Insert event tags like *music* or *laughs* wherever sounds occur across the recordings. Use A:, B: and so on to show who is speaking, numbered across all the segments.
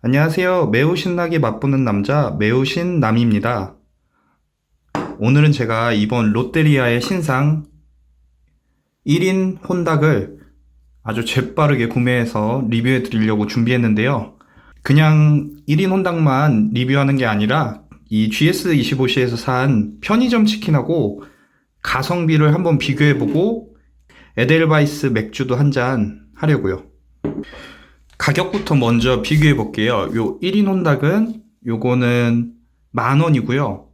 A: 안녕하세요. 매우 신나게 맛보는 남자, 매우 신남입니다. 오늘은 제가 이번 롯데리아의 신상 1인 혼닭을 아주 재빠르게 구매해서 리뷰해 드리려고 준비했는데요. 그냥 1인 혼닭만 리뷰하는 게 아니라 이 GS25C에서 산 편의점 치킨하고 가성비를 한번 비교해보고 에델바이스 맥주도 한 잔 하려고요. 가격부터 먼저 비교해 볼게요. 요 1인 혼닭은 요거는 만 원이고요.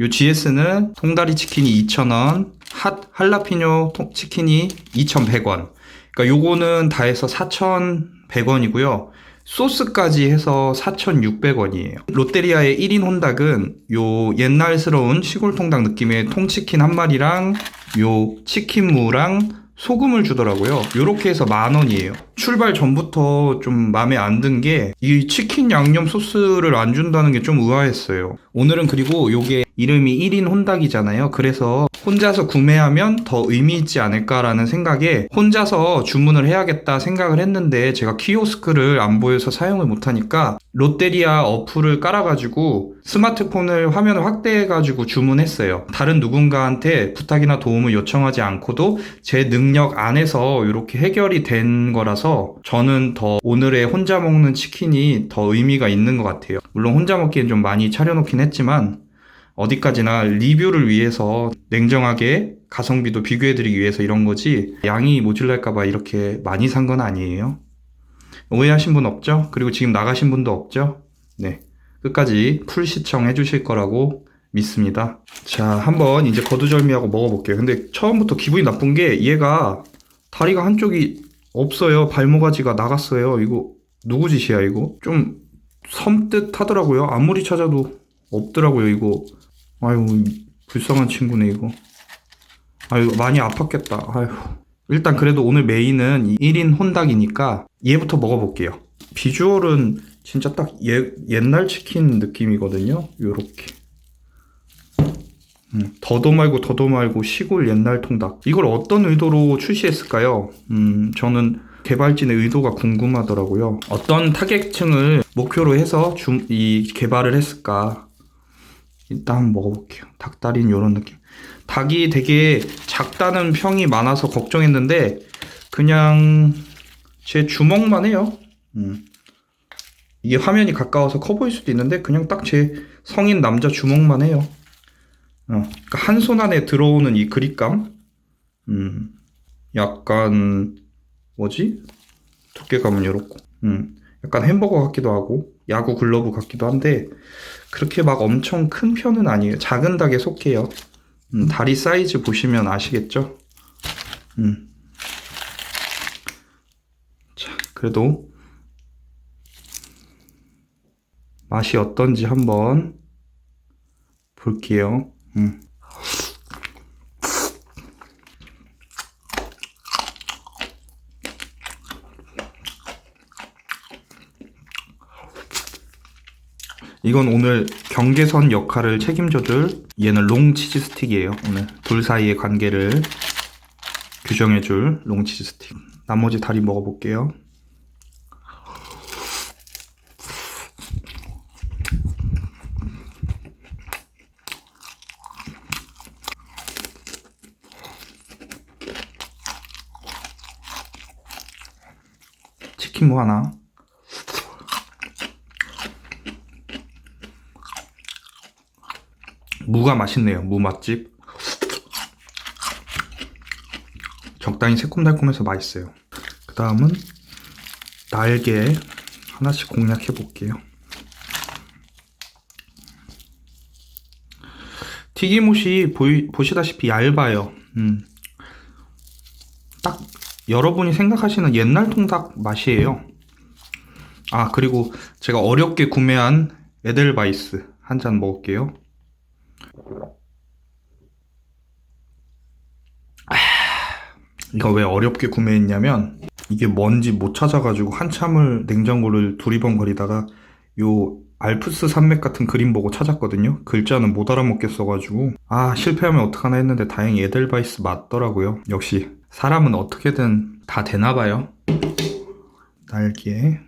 A: 요 GS는 통다리 치킨이 2,000원, 핫 할라피뇨 통- 치킨이 2,100원. 그러니까 요거는 다 해서 4,100원이고요. 소스까지 해서 4,600원이에요. 롯데리아의 1인 혼닭은 요 옛날스러운 시골 통닭 느낌의 통치킨 한 마리랑 요 치킨무랑 소금을 주더라고요. 요렇게 해서 만 원이에요. 출발 전부터 좀 마음에 안 든 게 이 치킨 양념 소스를 안 준다는 게 좀 의아했어요. 오늘은 그리고 요게 이름이 1인 혼닭이잖아요. 그래서 혼자서 구매하면 더 의미 있지 않을까라는 생각에 혼자서 주문을 해야겠다 생각을 했는데 제가 키오스크를 안 보여서 사용을 못하니까 롯데리아 어플을 깔아가지고 스마트폰을 화면을 확대해가지고 주문했어요. 다른 누군가한테 부탁이나 도움을 요청하지 않고도 제 능력 안에서 이렇게 해결이 된 거라서 저는 더 오늘의 혼자 먹는 치킨이 더 의미가 있는 것 같아요. 물론 혼자 먹기엔 좀 많이 차려놓긴 했지만 어디까지나 리뷰를 위해서 냉정하게 가성비도 비교해드리기 위해서 이런 거지 양이 모질랄까봐 이렇게 많이 산 건 아니에요. 오해하신 분 없죠? 그리고 지금 나가신 분도 없죠? 네. 끝까지 풀 시청해 주실 거라고 믿습니다. 자, 한번 이제 거두절미하고 먹어볼게요. 근데 처음부터 기분이 나쁜 게 얘가 다리가 한쪽이 없어요. 발모가지가 나갔어요. 이거 누구 짓이야, 이거? 좀 섬뜩 하더라고요. 아무리 찾아도 없더라고요, 이거. 아유, 불쌍한 친구네, 이거. 아유, 많이 아팠겠다. 아유. 일단 그래도 오늘 메인은 이 1인 혼닭이니까 얘부터 먹어볼게요. 비주얼은 진짜 딱 예, 옛날 치킨 느낌이거든요. 요렇게. 음, 더도 말고 더도 말고 시골 옛날 통닭. 이걸 어떤 의도로 출시했을까요? 음, 저는 개발진의 의도가 궁금하더라고요. 어떤 타겟층을 목표로 해서 주, 이 개발을 했을까? 일단 먹어볼게요. 닭다리는 이런 느낌. 닭이 되게 작다는 평이 많아서 걱정했는데 그냥 제 주먹만 해요. 음. 이게 화면이 가까워서 커 보일 수도 있는데 그냥 딱 제 성인 남자 주먹만 해요. 어, 그러니까 한 손 안에 들어오는 이 그립감, 음, 약간 뭐지? 두께감은 이렇고, 음, 약간 햄버거 같기도 하고 야구 글러브 같기도 한데 그렇게 막 엄청 큰 편은 아니에요. 작은 닭에 속해요. 음, 다리 사이즈 보시면 아시겠죠? 음. 자, 그래도 맛이 어떤지 한번 볼게요. 음. 이건 오늘 경계선 역할을 책임져줄 얘는 롱 치즈 스틱이에요. 오늘 둘 사이의 관계를 규정해줄 롱 치즈 스틱. 나머지 다리 먹어볼게요. 치킨 뭐 하나? 무가 맛있네요. 무 맛집. 적당히 새콤달콤해서 맛있어요. 그 다음은 날개 하나씩 공략해 볼게요. 튀김옷이 보이, 보시다시피 얇아요. 음. 딱 여러분이 생각하시는 옛날 통닭 맛이에요. 아, 그리고 제가 어렵게 구매한 에델바이스 한 잔 먹을게요. 이거 왜 어렵게 구매했냐면 이게 뭔지 못 찾아가지고 한참을 냉장고를 두리번거리다가 요 알프스 산맥 같은 그림 보고 찾았거든요. 글자는 못 알아먹겠어가지고 아 실패하면 어떡하나 했는데 다행히 에델바이스 맞더라고요. 역시 사람은 어떻게든 다 되나봐요. 날개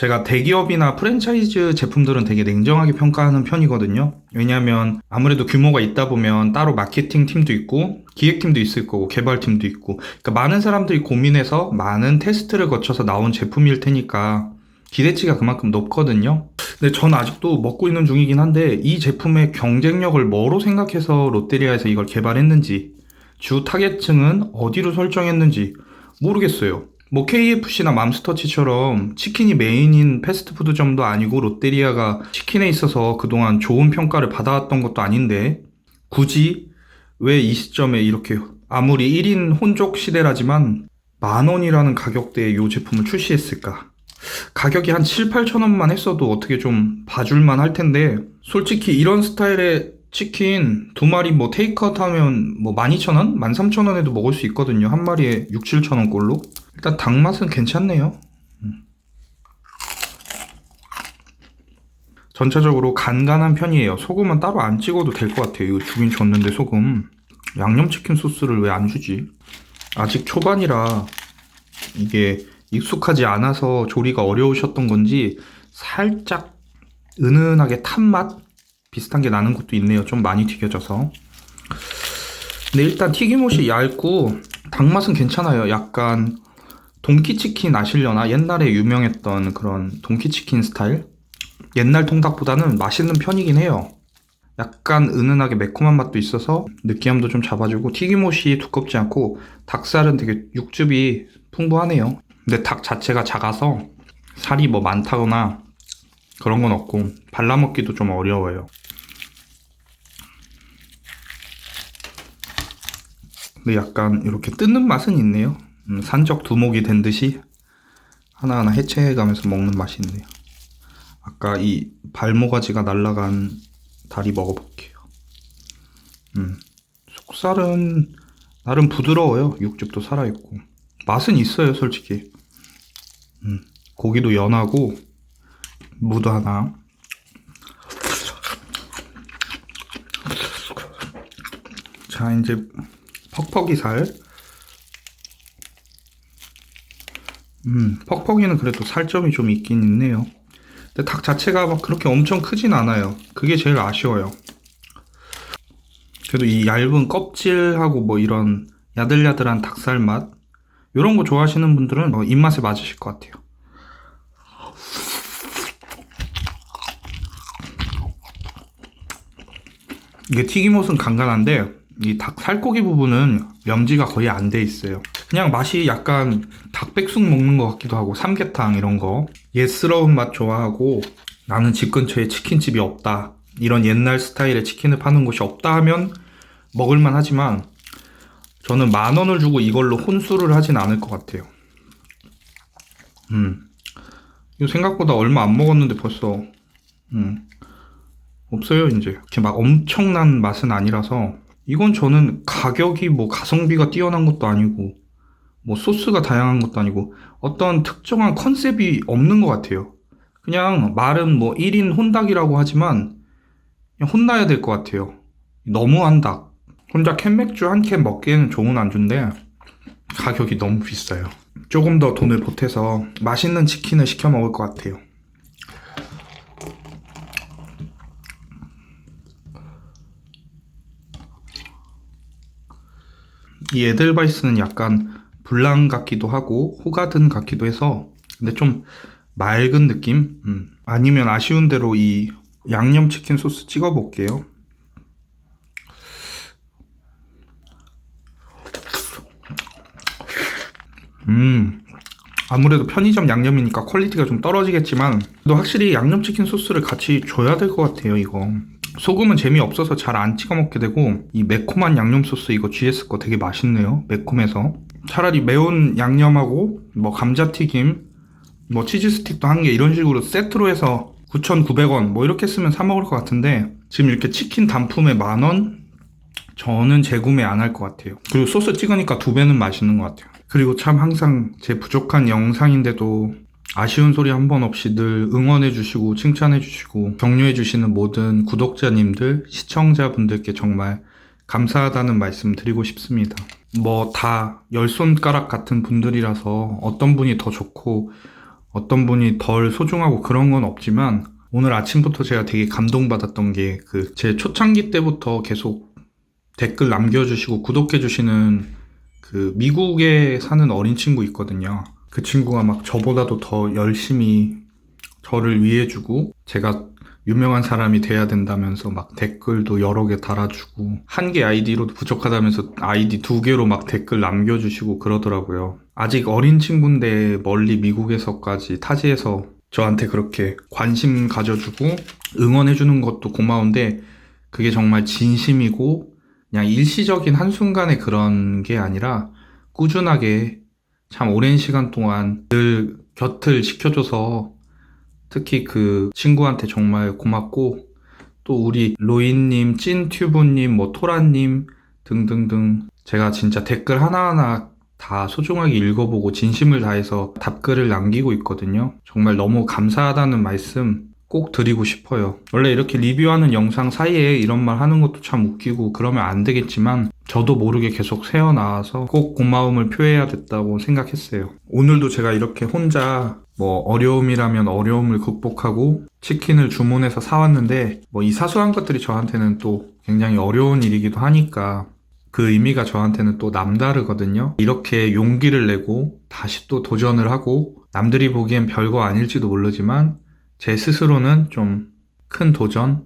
A: 제가 대기업이나 프랜차이즈 제품들은 되게 냉정하게 평가하는 편이거든요. 왜냐하면 아무래도 규모가 있다 보면 따로 마케팅 팀도 있고 기획팀도 있을 거고 개발팀도 있고 그러니까 많은 사람들이 고민해서 많은 테스트를 거쳐서 나온 제품일 테니까 기대치가 그만큼 높거든요. 근데 전 아직도 먹고 있는 중이긴 한데 이 제품의 경쟁력을 뭐로 생각해서 롯데리아에서 이걸 개발했는지 주 타겟층은 어디로 설정했는지 모르겠어요. 뭐 KFC나 맘스터치처럼 치킨이 메인인 패스트푸드점도 아니고 롯데리아가 치킨에 있어서 그동안 좋은 평가를 받아왔던 것도 아닌데 굳이 왜 이 시점에 이렇게 아무리 1인 혼족 시대라지만 만 원이라는 가격대에 이 제품을 출시했을까? 가격이 한 7, 8천 원만 했어도 어떻게 좀 봐줄만 할 텐데 솔직히 이런 스타일의 치킨 두 마리 뭐 테이크아웃 하면 뭐 12,000원? 13,000원에도 먹을 수 있거든요. 한 마리에 6, 7,000원 꼴로. 일단 닭 맛은 괜찮네요. 음. 전체적으로 간간한 편이에요. 소금은 따로 안 찍어도 될 것 같아요. 이거 주긴 줬는데 소금. 양념치킨 소스를 왜 안 주지? 아직 초반이라 이게 익숙하지 않아서 조리가 어려우셨던 건지 살짝 은은하게 탄맛 비슷한 게 나는 것도 있네요. 좀 많이 튀겨져서. 근데 일단 튀김옷이 얇고 닭맛은 괜찮아요. 약간 동키치킨 아시려나? 옛날에 유명했던 그런 동키치킨 스타일? 옛날 통닭보다는 맛있는 편이긴 해요. 약간 은은하게 매콤한 맛도 있어서 느끼함도 좀 잡아주고 튀김옷이 두껍지 않고 닭살은 되게 육즙이 풍부하네요. 근데 닭 자체가 작아서 살이 뭐 많다거나 그런 건 없고 발라먹기도 좀 어려워요. 근데 약간 이렇게 뜯는 맛은 있네요. 음, 산적 두목이 된 듯이 하나하나 해체해가면서 먹는 맛이 있네요. 아까 이 발모가지가 날라간 다리 먹어볼게요. 음, 속살은 나름 부드러워요. 육즙도 살아있고 맛은 있어요, 솔직히. 음, 고기도 연하고 무드 하나. 자, 이제 퍽퍽이 살. 음, 퍽퍽이는 그래도 살점이 좀 있긴 있네요. 근데 닭 자체가 막 그렇게 엄청 크진 않아요. 그게 제일 아쉬워요. 그래도 이 얇은 껍질하고 뭐 이런 야들야들한 닭살 맛 이런 거 좋아하시는 분들은 어, 입맛에 맞으실 것 같아요. 이게 튀김옷은 간간한데 이 닭 살코기 부분은 염지가 거의 안 돼 있어요. 그냥 맛이 약간 닭백숙 먹는 것 같기도 하고 삼계탕 이런 거 옛스러운 맛 좋아하고 나는 집 근처에 치킨집이 없다 이런 옛날 스타일의 치킨을 파는 곳이 없다 하면 먹을만 하지만 저는 만 원을 주고 이걸로 혼술을 하진 않을 것 같아요. 음. 이거 생각보다 얼마 안 먹었는데 벌써 음. 없어요 이제 막 엄청난 맛은 아니라서 이건 저는 가격이 뭐 가성비가 뛰어난 것도 아니고 뭐 소스가 다양한 것도 아니고 어떤 특정한 컨셉이 없는 것 같아요. 그냥 말은 뭐 1인 혼닭이라고 하지만 혼나야 될 것 같아요. 너무 한 닭. 혼자 캔맥주 한 캔 먹기에는 좋은 안주인데 가격이 너무 비싸요. 조금 더 돈을 보태서 맛있는 치킨을 시켜 먹을 것 같아요. 이 에델바이스는 약간 불랑 같기도 하고 호가든 같기도 해서 근데 좀 맑은 느낌? 음. 아니면 아쉬운 대로 이 양념치킨 소스 찍어 볼게요. 음, 아무래도 편의점 양념이니까 퀄리티가 좀 떨어지겠지만, 또 확실히 양념치킨 소스를 같이 줘야 될 것 같아요, 이거. 소금은 재미없어서 잘 안 찍어 먹게 되고, 이 매콤한 양념 소스 이거 GS 거 되게 맛있네요. 매콤해서. 차라리 매운 양념하고, 뭐 감자튀김, 뭐 치즈 스틱도 한 개 이런 식으로 세트로 해서 9,900원 뭐 이렇게 쓰면 사 먹을 것 같은데, 지금 이렇게 치킨 단품에 만 원? 저는 재구매 안 할 것 같아요. 그리고 소스 찍으니까 두 배는 맛있는 것 같아요. 그리고 참 항상 제 부족한 영상인데도 아쉬운 소리 한 번 없이 늘 응원해주시고 칭찬해주시고 격려해주시는 모든 구독자님들, 시청자분들께 정말 감사하다는 말씀 드리고 싶습니다. 뭐 다 열 손가락 같은 분들이라서 어떤 분이 더 좋고 어떤 분이 덜 소중하고 그런 건 없지만 오늘 아침부터 제가 되게 감동받았던 게 그 제 초창기 때부터 계속 댓글 남겨주시고 구독해주시는 그 미국에 사는 어린 친구 있거든요. 그 친구가 막 저보다도 더 열심히 저를 위해주고 제가 유명한 사람이 돼야 된다면서 막 댓글도 여러 개 달아주고 한 개 아이디로도 부족하다면서 아이디 두 개로 막 댓글 남겨주시고 그러더라고요. 아직 어린 친구인데 멀리 미국에서까지 타지에서 저한테 그렇게 관심 가져주고 응원해주는 것도 고마운데 그게 정말 진심이고 그냥 일시적인 한순간의 그런 게 아니라 꾸준하게 참 오랜 시간 동안 늘 곁을 지켜줘서 특히 그 친구한테 정말 고맙고 또 우리 로이님, 찐튜브님, 뭐 토라님 등등등 제가 진짜 댓글 하나하나 다 소중하게 읽어보고 진심을 다해서 답글을 남기고 있거든요. 정말 너무 감사하다는 말씀 꼭 드리고 싶어요. 원래 이렇게 리뷰하는 영상 사이에 이런 말 하는 것도 참 웃기고 그러면 안 되겠지만 저도 모르게 계속 새어나와서 꼭 고마움을 표해야 됐다고 생각했어요. 오늘도 제가 이렇게 혼자 뭐 어려움이라면 어려움을 극복하고 치킨을 주문해서 사왔는데 뭐 이 사소한 것들이 저한테는 또 굉장히 어려운 일이기도 하니까 그 의미가 저한테는 또 남다르거든요. 이렇게 용기를 내고 다시 또 도전을 하고 남들이 보기엔 별거 아닐지도 모르지만 제 스스로는 좀 큰 도전,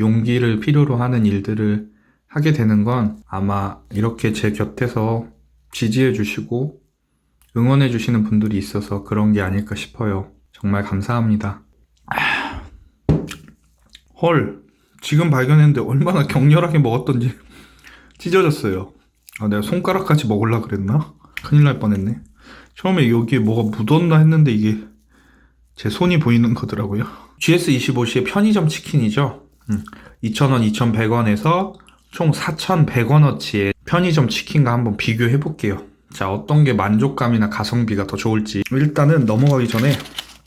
A: 용기를 필요로 하는 일들을 하게 되는 건 아마 이렇게 제 곁에서 지지해 주시고 응원해 주시는 분들이 있어서 그런 게 아닐까 싶어요. 정말 감사합니다. 아, 헐, 지금 발견했는데 얼마나 격렬하게 먹었던지 *laughs* 찢어졌어요. 아, 내가 손가락까지 먹으려 그랬나? 큰일 날 뻔했네. 처음에 여기에 뭐가 묻었나 했는데 이게 제 손이 보이는 거더라고요. GS25C의 편의점 치킨이죠. 음, 2,000원, 2,100원에서 총 4,100원어치의 편의점 치킨과 한번 비교해 볼게요. 자, 어떤 게 만족감이나 가성비가 더 좋을지. 일단은 넘어가기 전에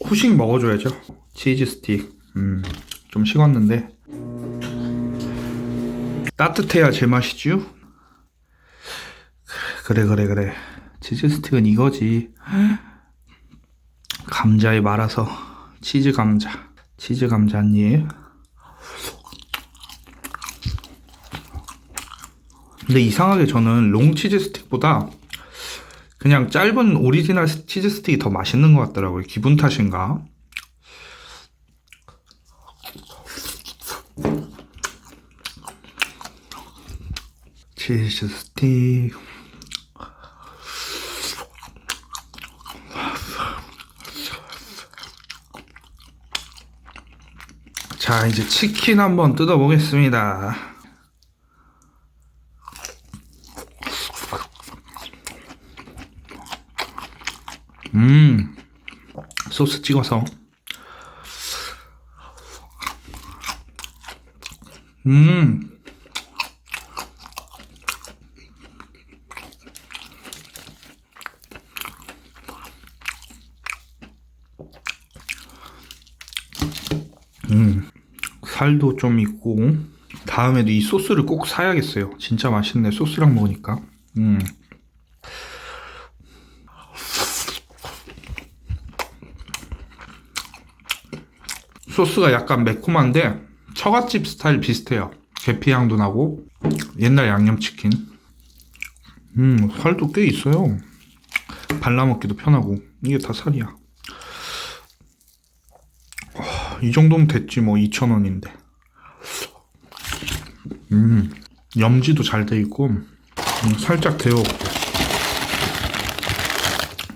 A: 후식 먹어줘야죠. 치즈 스틱. 음, 좀 식었는데. 따뜻해야 제맛이죠? 그래, 그래, 그래. 치즈 스틱은 이거지. 감자에 말아서 치즈 감자. 치즈 감자 한 입. 근데 이상하게 저는 롱 치즈 스틱보다 그냥 짧은 오리지널 스- 치즈 스틱이 더 맛있는 것 같더라고요. 기분 탓인가? 치즈 스틱. 자, 이제 치킨 한번 뜯어보겠습니다. 음, 소스 찍어서. 음, 음, 살도 좀 있고. 다음에도 이 소스를 꼭 사야겠어요. 진짜 맛있네. 소스랑 먹으니까. 음. 소스가 약간 매콤한데 처갓집 스타일 비슷해요. 계피 향도 나고 옛날 양념치킨. 음 살도 꽤 있어요. 발라 먹기도 편하고 이게 다 살이야. 와, 이 정도면 됐지 뭐 2,000원인데. 음 염지도 잘 돼 있고 음, 살짝 데워.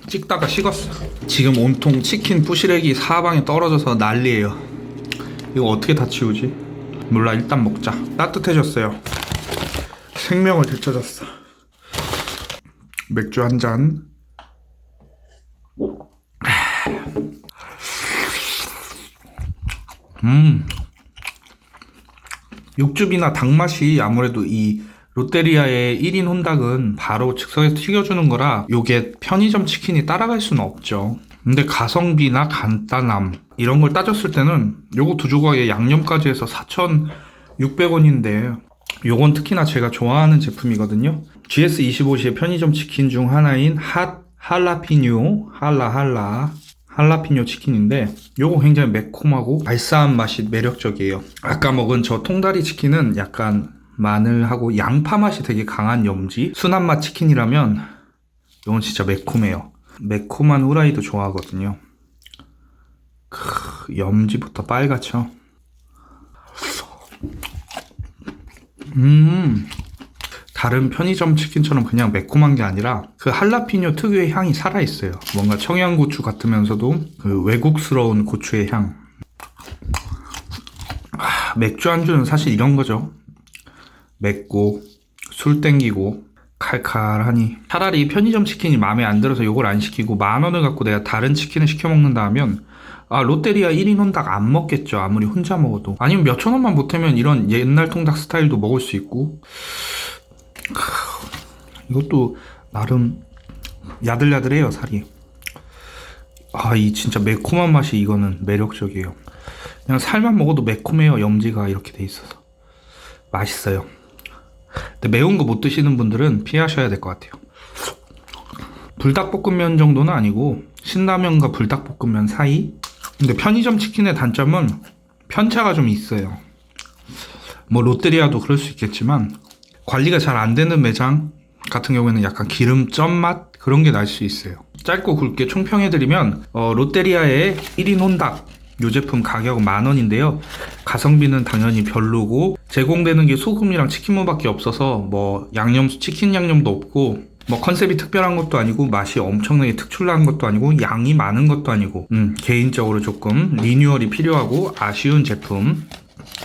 A: 찍다가 식었어. 지금 온통 치킨 부시래기 사방에 떨어져서 난리예요. 이거 어떻게 다 치우지? 몰라 일단 먹자. 따뜻해졌어요. 생명을 되찾았어. 맥주 한 잔. 음. 육즙이나 닭 맛이 아무래도 이 롯데리아의 1인 혼닭은 바로 즉석에서 튀겨주는 거라 요게 편의점 치킨이 따라갈 수는 없죠. 근데 가성비나 간단함 이런 걸 따졌을 때는 요거 두 조각에 양념까지 해서 4,600원인데 요건 특히나 제가 좋아하는 제품이거든요. GS25시의 편의점 치킨 중 하나인 핫 할라피뇨 할라 할라 할라피뇨 치킨인데 요거 굉장히 매콤하고 알싸한 맛이 매력적이에요. 아까 먹은 저 통다리 치킨은 약간 마늘하고 양파 맛이 되게 강한 염지 순한 맛 치킨이라면 이건 진짜 매콤해요. 매콤한 후라이도 좋아하거든요. 크, 염지부터 빨갛죠. 음, 다른 편의점 치킨처럼 그냥 매콤한 게 아니라 그 할라피뇨 특유의 향이 살아있어요. 뭔가 청양고추 같으면서도 그 외국스러운 고추의 향. 아, 맥주 안주는 사실 이런 거죠. 맵고 술 땡기고 칼칼하니 차라리 편의점 치킨이 마음에 안 들어서 요걸 안 시키고 만 원을 갖고 내가 다른 치킨을 시켜 먹는다 하면 아 롯데리아 1인 혼닭 안 먹겠죠 아무리 혼자 먹어도. 아니면 몇천 원만 보태면 이런 옛날 통닭 스타일도 먹을 수 있고. 크, 이것도 나름 야들야들해요 살이. 아 이 진짜 매콤한 맛이 이거는 매력적이에요. 그냥 살만 먹어도 매콤해요 염지가 이렇게 돼 있어서. 맛있어요 근데 매운 거 못 드시는 분들은 피하셔야 될 것 같아요. 불닭볶음면 정도는 아니고 신라면과 불닭볶음면 사이? 근데 편의점 치킨의 단점은 편차가 좀 있어요. 뭐 롯데리아도 그럴 수 있겠지만 관리가 잘 안 되는 매장 같은 경우에는 약간 기름점 맛 그런 게 날 수 있어요. 짧고 굵게 총평해드리면 어, 롯데리아의 1인 혼닭 요 제품 가격은 만 원인데요. 가성비는 당연히 별로고 제공되는 게 소금이랑 치킨무밖에 없어서 뭐 양념 치킨 양념도 없고 뭐 컨셉이 특별한 것도 아니고 맛이 엄청나게 특출난 것도 아니고 양이 많은 것도 아니고 음, 개인적으로 조금 리뉴얼이 필요하고 아쉬운 제품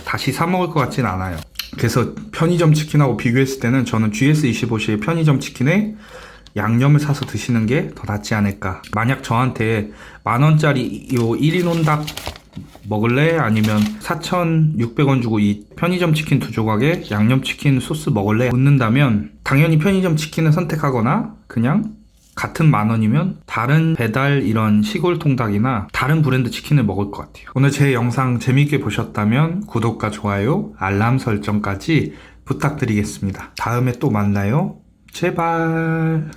A: 다시 사 먹을 것 같진 않아요. 그래서 편의점 치킨하고 비교했을 때는 저는 GS25시의 편의점 치킨에 양념을 사서 드시는 게 더 낫지 않을까. 만약 저한테 만 원짜리 요 1인 혼닭 먹을래? 아니면 4,600원 주고 이 편의점 치킨 두 조각에 양념 치킨 소스 먹을래? 묻는다면 당연히 편의점 치킨을 선택하거나 그냥 같은 만 원이면 다른 배달 이런 시골 통닭이나 다른 브랜드 치킨을 먹을 것 같아요. 오늘 제 영상 재밌게 보셨다면 구독과 좋아요, 알람 설정까지 부탁드리겠습니다. 다음에 또 만나요. 제발.